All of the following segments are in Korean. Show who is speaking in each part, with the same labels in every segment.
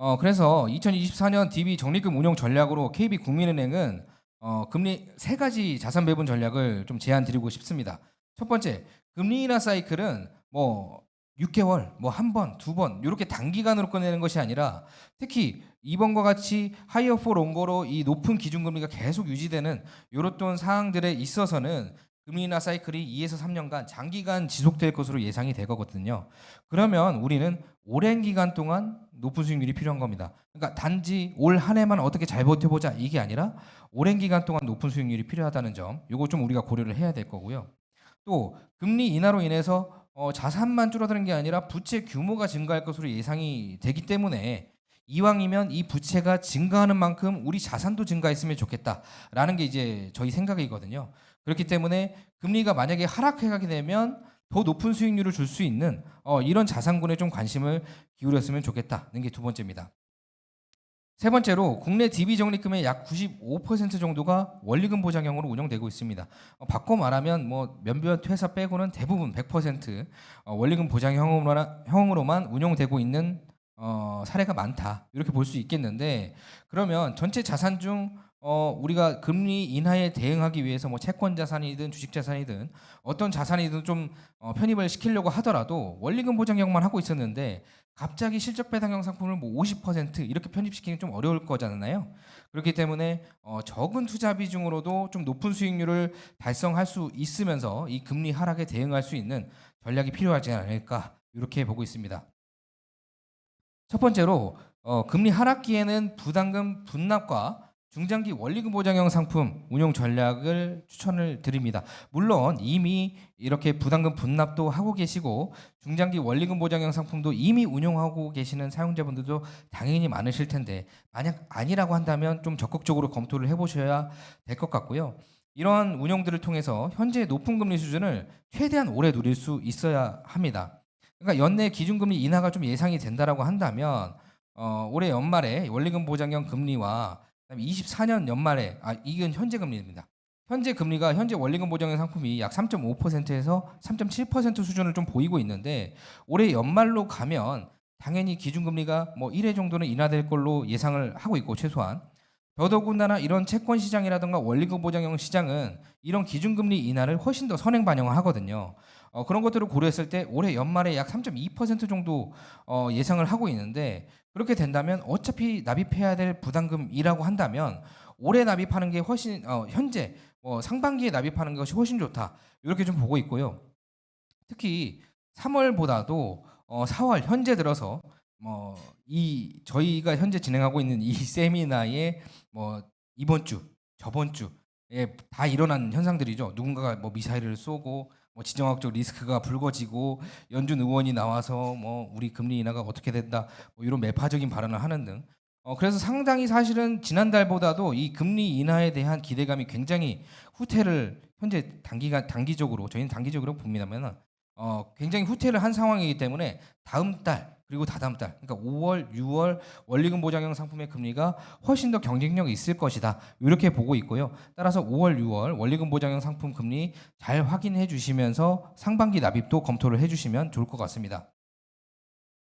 Speaker 1: 어, 그래서 2024년 DB 적립금 운용 전략으로 KB 국민은행은 어, 금리 세 가지 자산 배분 전략을 좀 제안 드리고 싶습니다. 첫 번째, 금리 인하 사이클은 뭐 6개월, 뭐 한 번, 두 번 이렇게 단기간으로 꺼내는 것이 아니라 특히 이번과 같이 하이어 포 롱거로 이 높은 기준금리가 계속 유지되는 이렇던 사항들에 있어서는 금리 인하 사이클이 2에서 3년간 장기간 지속될 것으로 예상이 되거든요. 그러면 우리는 오랜 기간 동안 높은 수익률이 필요한 겁니다. 그러니까 단지 올 한 해만 어떻게 잘 버텨보자 이게 아니라 오랜 기간 동안 높은 수익률이 필요하다는 점, 이거 좀 우리가 고려를 해야 될 거고요. 또 금리 인하로 인해서 어, 자산만 줄어드는 게 아니라 부채 규모가 증가할 것으로 예상이 되기 때문에 이왕이면 이 부채가 증가하는 만큼 우리 자산도 증가했으면 좋겠다라는 게 이제 저희 생각이거든요. 그렇기 때문에 금리가 만약에 하락해 가게 되면 더 높은 수익률을 줄 수 있는 어, 이런 자산군에 좀 관심을 기울였으면 좋겠다는 게 두 번째입니다. 세 번째로 국내 DB 적립금의 약 95% 정도가 원리금 보장형으로 운영되고 있습니다. 어, 바꿔 말하면 뭐 몇몇 회사 빼고는 대부분 100% 어, 원리금 보장형으로만 형으로만 운영되고 있는 어, 사례가 많다 이렇게 볼 수 있겠는데 그러면 전체 자산 중 어, 우리가 금리 인하에 대응하기 위해서 뭐 채권 자산이든 주식 자산이든 어떤 자산이든 좀 어, 편입을 시키려고 하더라도 원리금 보장형만 하고 있었는데 갑자기 실적 배당형 상품을 뭐 50% 이렇게 편입시키기 좀 어려울 거잖아요. 그렇기 때문에 어, 적은 투자 비중으로도 좀 높은 수익률을 달성할 수 있으면서 이 금리 하락에 대응할 수 있는 전략이 필요하지 않을까 이렇게 보고 있습니다. 첫 번째로 어, 금리 하락기에는 부담금 분납과 중장기 원리금 보장형 상품 운용 전략을 추천을 드립니다. 물론 이미 이렇게 부담금 분납도 하고 계시고 중장기 원리금 보장형 상품도 이미 운용하고 계시는 사용자분들도 당연히 많으실 텐데 만약 아니라고 한다면 좀 적극적으로 검토를 해보셔야 될 것 같고요. 이러한 운용들을 통해서 현재 높은 금리 수준을 최대한 오래 누릴 수 있어야 합니다. 그러니까 연내 기준금리 인하가 좀 예상이 된다라고 한다면 어, 올해 연말에 원리금 보장형 금리와 그다음에 24년 연말에 아 이건 현재 금리입니다. 현재 금리가 현재 원리금 보장형 상품이 약 3.5%에서 3.7% 수준을 좀 보이고 있는데 올해 연말로 가면 당연히 기준금리가 뭐 1회 정도는 인하될 걸로 예상을 하고 있고 최소한 더더군다나 이런 채권 시장이라든가 원리금 보장형 시장은 이런 기준금리 인하를 훨씬 더 선행 반영을 하거든요. 어, 그런 것들을 고려했을 때 올해 연말에 약 3.2% 정도 어, 예상을 하고 있는데 그렇게 된다면 어차피 납입해야 될 부담금이라고 한다면 올해 납입하는 게 훨씬 어, 현재 어, 상반기에 납입하는 것이 훨씬 좋다 이렇게 좀 보고 있고요. 특히 3월보다도 어, 4월 현재 들어서 뭐 이 저희가 현재 진행하고 있는 이 세미나의 뭐 이번 주 저번 주에 다 일어난 현상들이죠. 누군가가 뭐 미사일을 쏘고 뭐 지정학적 리스크가 불거지고 연준 의원이 나와서 뭐 우리 금리 인하가 어떻게 된다 뭐 이런 매파적인 발언을 하는 등 어, 그래서 상당히 사실은 지난달보다도 이 금리 인하에 대한 기대감이 굉장히 후퇴를 현재 단기간 단기적으로 저희는 단기적으로 봅니다만 어, 굉장히 후퇴를 한 상황이기 때문에 다음 달 그리고 다다음 달 그러니까 5월, 6월 원리금 보장형 상품의 금리가 훨씬 더 경쟁력이 있을 것이다 이렇게 보고 있고요. 따라서 5월, 6월 원리금 보장형 상품 금리 잘 확인해 주시면서 상반기 납입도 검토를 해 주시면 좋을 것 같습니다.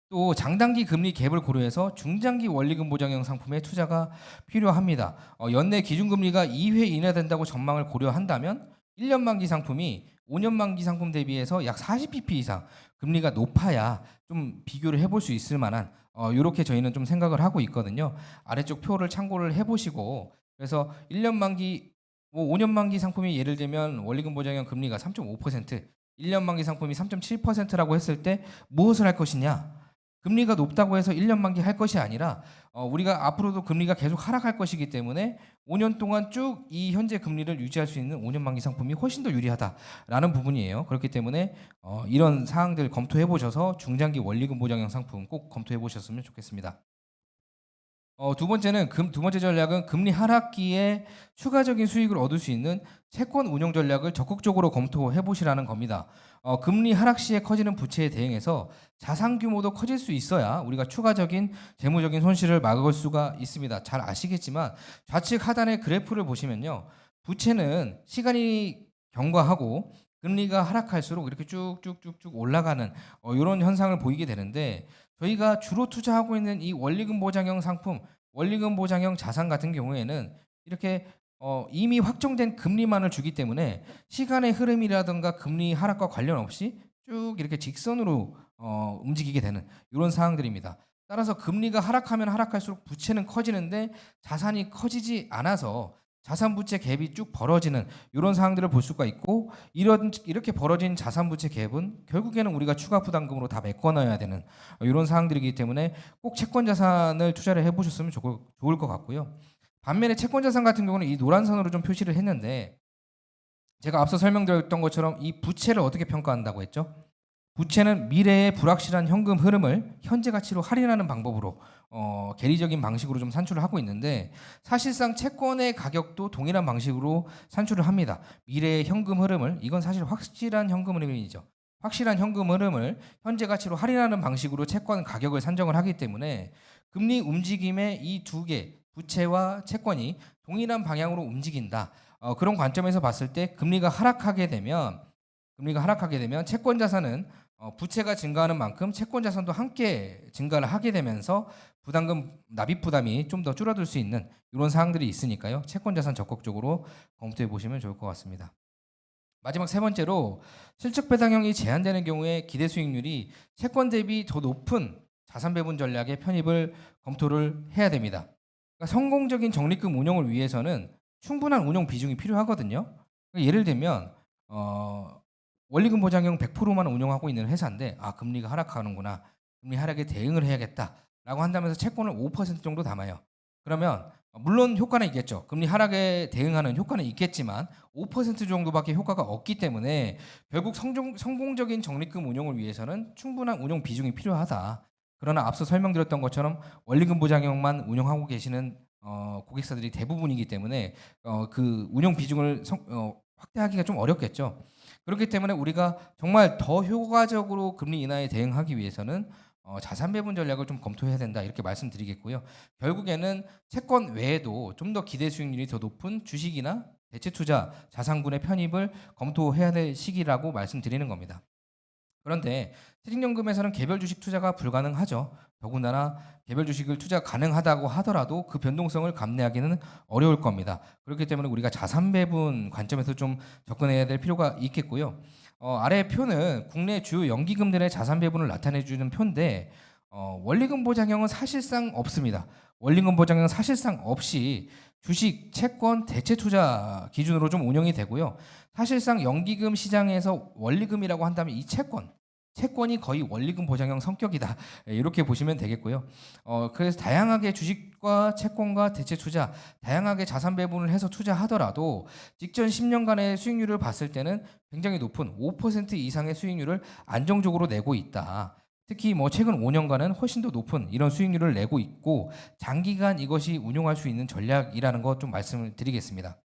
Speaker 1: 또 장단기 금리 갭을 고려해서 중장기 원리금 보장형 상품에 투자가 필요합니다. 어, 연내 기준금리가 2회 인하된다고 전망을 고려한다면 1년 만기 상품이 5년 만기 상품 대비해서 약 40pp 이상 금리가 높아야 좀 비교를 해볼 수 있을 만한 어, 이렇게 저희는 좀 생각을 하고 있거든요. 아래쪽 표를 참고를 해보시고 그래서 1년 만기 뭐 5년 만기 상품이 예를 들면 원리금 보장형 금리가 3.5% 1년 만기 상품이 3.7%라고 했을 때 무엇을 할 것이냐? 금리가 높다고 해서 1년 만기 할 것이 아니라 어, 우리가 앞으로도 금리가 계속 하락할 것이기 때문에 5년 동안 쭉 이 현재 금리를 유지할 수 있는 5년 만기 상품이 훨씬 더 유리하다라는 부분이에요. 그렇기 때문에 어, 이런 사항들 검토해 보셔서 중장기 원리금 보장형 상품 꼭 검토해 보셨으면 좋겠습니다. 어, 두 번째는 금, 두 번째 전략은 금리 하락기에 추가적인 수익을 얻을 수 있는 채권 운용 전략을 적극적으로 검토해 보시라는 겁니다. 어, 금리 하락 시에 커지는 부채에 대응해서 자산 규모도 커질 수 있어야 우리가 추가적인 재무적인 손실을 막을 수가 있습니다. 잘 아시겠지만 좌측 하단의 그래프를 보시면요. 부채는 시간이 경과하고 금리가 하락할수록 이렇게 쭉쭉쭉쭉 올라가는 어, 이런 현상을 보이게 되는데 저희가 주로 투자하고 있는 이 원리금 보장형 상품, 원리금 보장형 자산 같은 경우에는 이렇게 어, 이미 확정된 금리만을 주기 때문에 시간의 흐름이라든가 금리 하락과 관련 없이 쭉 이렇게 직선으로 어, 움직이게 되는 이런 상황들입니다. 따라서 금리가 하락하면 하락할수록 부채는 커지는데 자산이 커지지 않아서 자산 부채 갭이 쭉 벌어지는 이런 상황들을 볼 수가 있고 이런 이렇게 벌어진 자산 부채 갭은 결국에는 우리가 추가 부담금으로 다 메꿔 넣어야 되는 이런 상황들이기 때문에 꼭 채권 자산을 투자를 해 보셨으면 좋을, 좋을 것 같고요. 반면에 채권 자산 같은 경우는 이 노란 선으로 좀 표시를 했는데 제가 앞서 설명드렸던 것처럼 이 부채를 어떻게 평가한다고 했죠? 부채는 미래의 불확실한 현금 흐름을 현재 가치로 할인하는 방법으로 어, 계리적인 방식으로 좀 산출을 하고 있는데 사실상 채권의 가격도 동일한 방식으로 산출을 합니다. 미래의 현금 흐름을 이건 사실 확실한 현금 흐름이죠. 확실한 현금 흐름을 현재 가치로 할인하는 방식으로 채권 가격을 산정을 하기 때문에 금리 움직임의 이 두 개 부채와 채권이 동일한 방향으로 움직인다. 어, 그런 관점에서 봤을 때 금리가 하락하게 되면 금리가 하락하게 되면 채권 자산은 어, 부채가 증가하는 만큼 채권 자산도 함께 증가를 하게 되면서 부담금 납입 부담이 좀 더 줄어들 수 있는 이런 사항들이 있으니까요. 채권 자산 적극적으로 검토해 보시면 좋을 것 같습니다. 마지막 세 번째로 실적 배당형이 제한되는 경우에 기대 수익률이 채권 대비 더 높은 자산 배분 전략의 편입을 검토를 해야 됩니다. 그러니까 성공적인 적립금 운용을 위해서는 충분한 운용 비중이 필요하거든요. 그러니까 예를 들면 어, 원리금 보장형 100%만 운용하고 있는 회사인데 아 금리가 하락하는구나 금리 하락에 대응을 해야겠다라고 한다면서 채권을 5% 정도 담아요. 그러면 물론 효과는 있겠죠. 금리 하락에 대응하는 효과는 있겠지만 5% 정도밖에 효과가 없기 때문에 결국 성종, 성공적인 적립금 운용을 위해서는 충분한 운용 비중이 필요하다. 그러나 앞서 설명드렸던 것처럼 원리금 보장형만 운용하고 계시는 어, 고객사들이 대부분이기 때문에 어, 그 운용 비중을 성, 어, 확대하기가 좀 어렵겠죠. 그렇기 때문에 우리가 정말 더 효과적으로 금리 인하에 대응하기 위해서는 어, 자산 배분 전략을 좀 검토해야 된다 이렇게 말씀드리겠고요. 결국에는 채권 외에도 좀 더 기대 수익률이 더 높은 주식이나 대체 투자 자산군의 편입을 검토해야 될 시기라고 말씀드리는 겁니다. 그런데 퇴직연금에서는 개별 주식 투자가 불가능하죠. 더군다나 개별 주식을 투자 가능하다고 하더라도 그 변동성을 감내하기는 어려울 겁니다. 그렇기 때문에 우리가 자산 배분 관점에서 좀 접근해야 될 필요가 있겠고요. 어, 아래 표는 국내 주요 연기금들의 자산 배분을 나타내 주는 표인데 어, 원리금 보장형은 사실상 없습니다. 원리금 보장형은 사실상 없이 주식, 채권, 대체 투자 기준으로 좀 운영이 되고요. 사실상 연기금 시장에서 원리금이라고 한다면 이 채권, 채권이 거의 원리금 보장형 성격이다. 예, 이렇게 보시면 되겠고요. 어, 그래서 다양하게 주식과 채권과 대체 투자, 다양하게 자산 배분을 해서 투자하더라도 직전 10년간의 수익률을 봤을 때는 굉장히 높은 5% 이상의 수익률을 안정적으로 내고 있다. 특히 뭐 최근 5년간은 훨씬 더 높은 이런 수익률을 내고 있고 장기간 이것이 운용할 수 있는 전략이라는 것 좀 말씀을 드리겠습니다.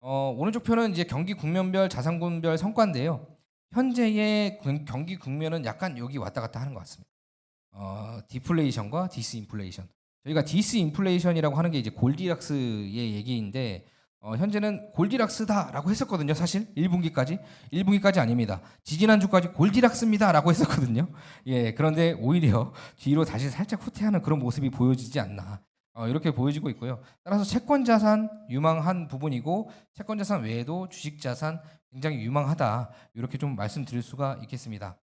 Speaker 1: 어, 오른쪽 표는 이제 경기 국면별 자산군별 성과인데요. 현재의 군- 경기 국면은 약간 여기 왔다 갔다 하는 것 같습니다. 어, 디플레이션과 디스인플레이션. 저희가 디스인플레이션이라고 하는 게 이제 골디락스의 얘기인데 어, 현재는 골디락스다라고 했었거든요. 사실 1분기까지 1분기까지 아닙니다. 지지난주까지 골디락스입니다라고 했었거든요. 예, 그런데 오히려 뒤로 다시 살짝 후퇴하는 그런 모습이 보여지지 않나. 어, 이렇게 보여지고 있고요. 따라서 채권 자산 유망한 부분이고 채권 자산 외에도 주식 자산 굉장히 유망하다. 이렇게 좀 말씀드릴 수가 있겠습니다.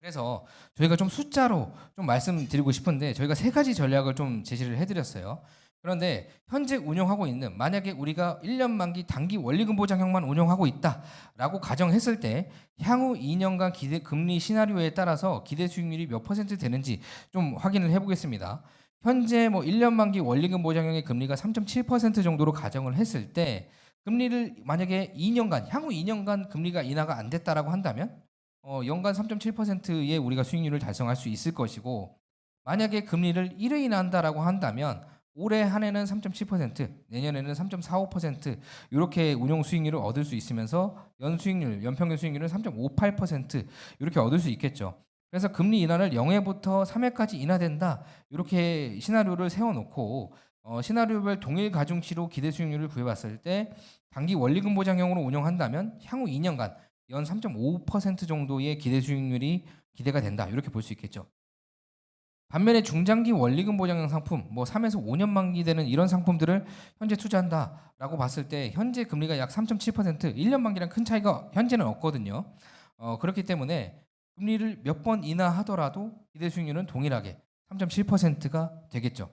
Speaker 1: 그래서 저희가 좀 숫자로 좀 말씀드리고 싶은데 저희가 세 가지 전략을 좀 제시를 해드렸어요. 그런데 현재 운영하고 있는 만약에 우리가 1년 만기 단기 원리금 보장형만 운영하고 있다라고 가정했을 때 향후 2년간 기대 금리 시나리오에 따라서 기대 수익률이 몇 퍼센트 되는지 좀 확인을 해보겠습니다. 현재 뭐 1년 만기 원리금 보장형의 금리가 3.7% 정도로 가정을 했을 때 금리를 만약에 2년간 향후 2년간 금리가 인하가 안 됐다라고 한다면 어, 연간 3.7%의 우리가 수익률을 달성할 수 있을 것이고 만약에 금리를 1회 인하한다라고 한다면 올해 한 해는 3.7%, 내년에는 3.45% 이렇게 운용 수익률을 얻을 수 있으면서 연 수익률, 연평균 수익률은 3.58% 이렇게 얻을 수 있겠죠. 그래서 금리 인하를 0회부터 3회까지 인하된다 이렇게 시나리오를 세워놓고 어, 시나리오별 동일 가중치로 기대 수익률을 구해봤을 때 단기 원리금 보장형으로 운영한다면 향후 2년간 연 3.5% 정도의 기대 수익률이 기대가 된다. 이렇게 볼 수 있겠죠. 반면에 중장기 원리금 보장형 상품, 뭐 3에서 5년 만기되는 이런 상품들을 현재 투자한다라고 봤을 때 현재 금리가 약 3.7%, 1년 만기랑 큰 차이가 현재는 없거든요. 어, 그렇기 때문에 금리를 몇 번 인하하더라도 기대 수익률은 동일하게 3.7%가 되겠죠.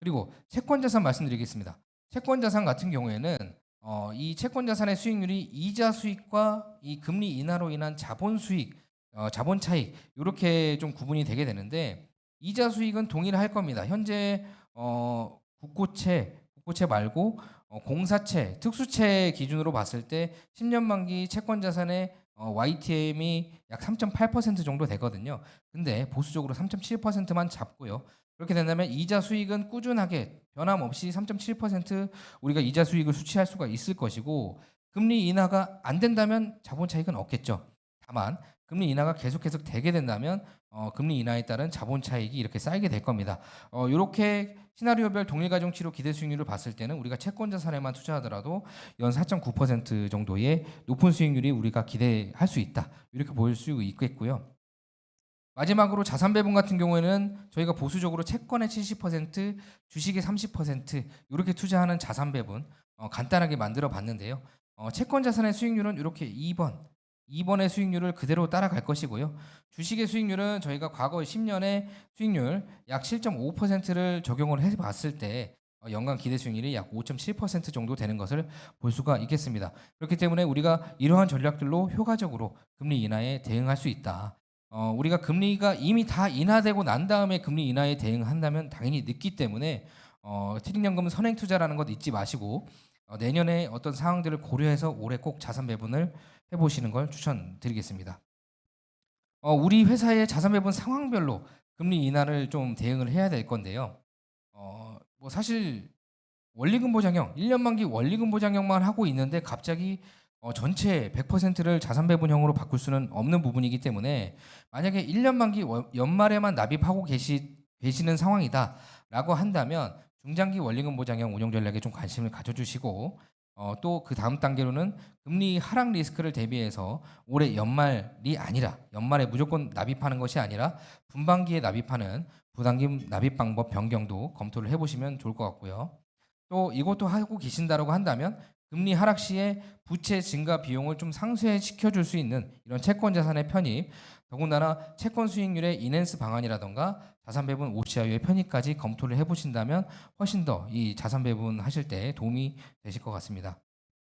Speaker 1: 그리고 채권 자산 말씀드리겠습니다. 채권 자산 같은 경우에는 어, 이 채권 자산의 수익률이 이자 수익과 이 금리 인하로 인한 자본 수익, 어, 자본 차익 이렇게 좀 구분이 되게 되는데 이자 수익은 동일할 겁니다. 현재 어, 국고채, 국고채 말고 어, 공사채, 특수채 기준으로 봤을 때 10년 만기 채권 자산의 어, YTM이 약 3.8% 정도 되거든요. 근데 보수적으로 3.7%만 잡고요. 그렇게 된다면 이자 수익은 꾸준하게 변함없이 3.7% 우리가 이자 수익을 수취할 수가 있을 것이고 금리 인하가 안 된다면 자본 차익은 없겠죠. 다만 금리 인하가 계속 계속 되게 된다면 어, 금리 인하에 따른 자본 차익이 이렇게 쌓이게 될 겁니다. 어, 이렇게 시나리오별 동일 가중치로 기대 수익률을 봤을 때는 우리가 채권 자산에만 투자하더라도 연 4.9% 정도의 높은 수익률이 우리가 기대할 수 있다. 이렇게 볼수 있겠고요. 마지막으로 자산 배분 같은 경우에는 저희가 보수적으로 채권의 70%, 주식의 30% 이렇게 투자하는 자산 배분 어, 간단하게 만들어 봤는데요. 어, 채권 자산의 수익률은 이렇게 2번, 2번의 수익률을 그대로 따라갈 것이고요. 주식의 수익률은 저희가 과거 10년의 수익률 약 7.5%를 적용을 해 봤을 때 어, 연간 기대 수익률이 약 5.7% 정도 되는 것을 볼 수가 있겠습니다. 그렇기 때문에 우리가 이러한 전략들로 효과적으로 금리 인하에 대응할 수 있다. 어, 우리가 금리가 이미 다 인하되고 난 다음에 금리 인하에 대응한다면 당연히 늦기 때문에 어, 트링연금 선행 투자라는 것 잊지 마시고 어, 내년에 어떤 상황들을 고려해서 올해 꼭 자산 배분을 해보시는 걸 추천드리겠습니다. 어, 우리 회사의 자산 배분 상황별로 금리 인하를 좀 대응을 해야 될 건데요. 어, 뭐 사실 원리금 보장형 1년 만기 원리금 보장형만 하고 있는데 갑자기 어, 전체 100%를 자산 배분형으로 바꿀 수는 없는 부분이기 때문에 만약에 1년 만기 월- 연말에만 납입하고 계시, 계시는 상황이다라고 한다면 중장기 원리금 보장형 운용 전략에 좀 관심을 가져주시고 어, 또 그 다음 단계로는 금리 하락 리스크를 대비해서 올해 연말이 아니라 연말에 무조건 납입하는 것이 아니라 분반기에 납입하는 부당금 납입 방법 변경도 검토를 해보시면 좋을 것 같고요. 또 이것도 하고 계신다라고 한다면 금리 하락 시에 부채 증가 비용을 좀 상쇄 시켜 줄 수 있는 이런 채권 자산의 편입, 더군다나 채권 수익률의 인핸스 방안이라던가 자산 배분 OCI의 편입까지 검토를 해보신다면 훨씬 더 이 자산 배분 하실 때 도움이 되실 것 같습니다.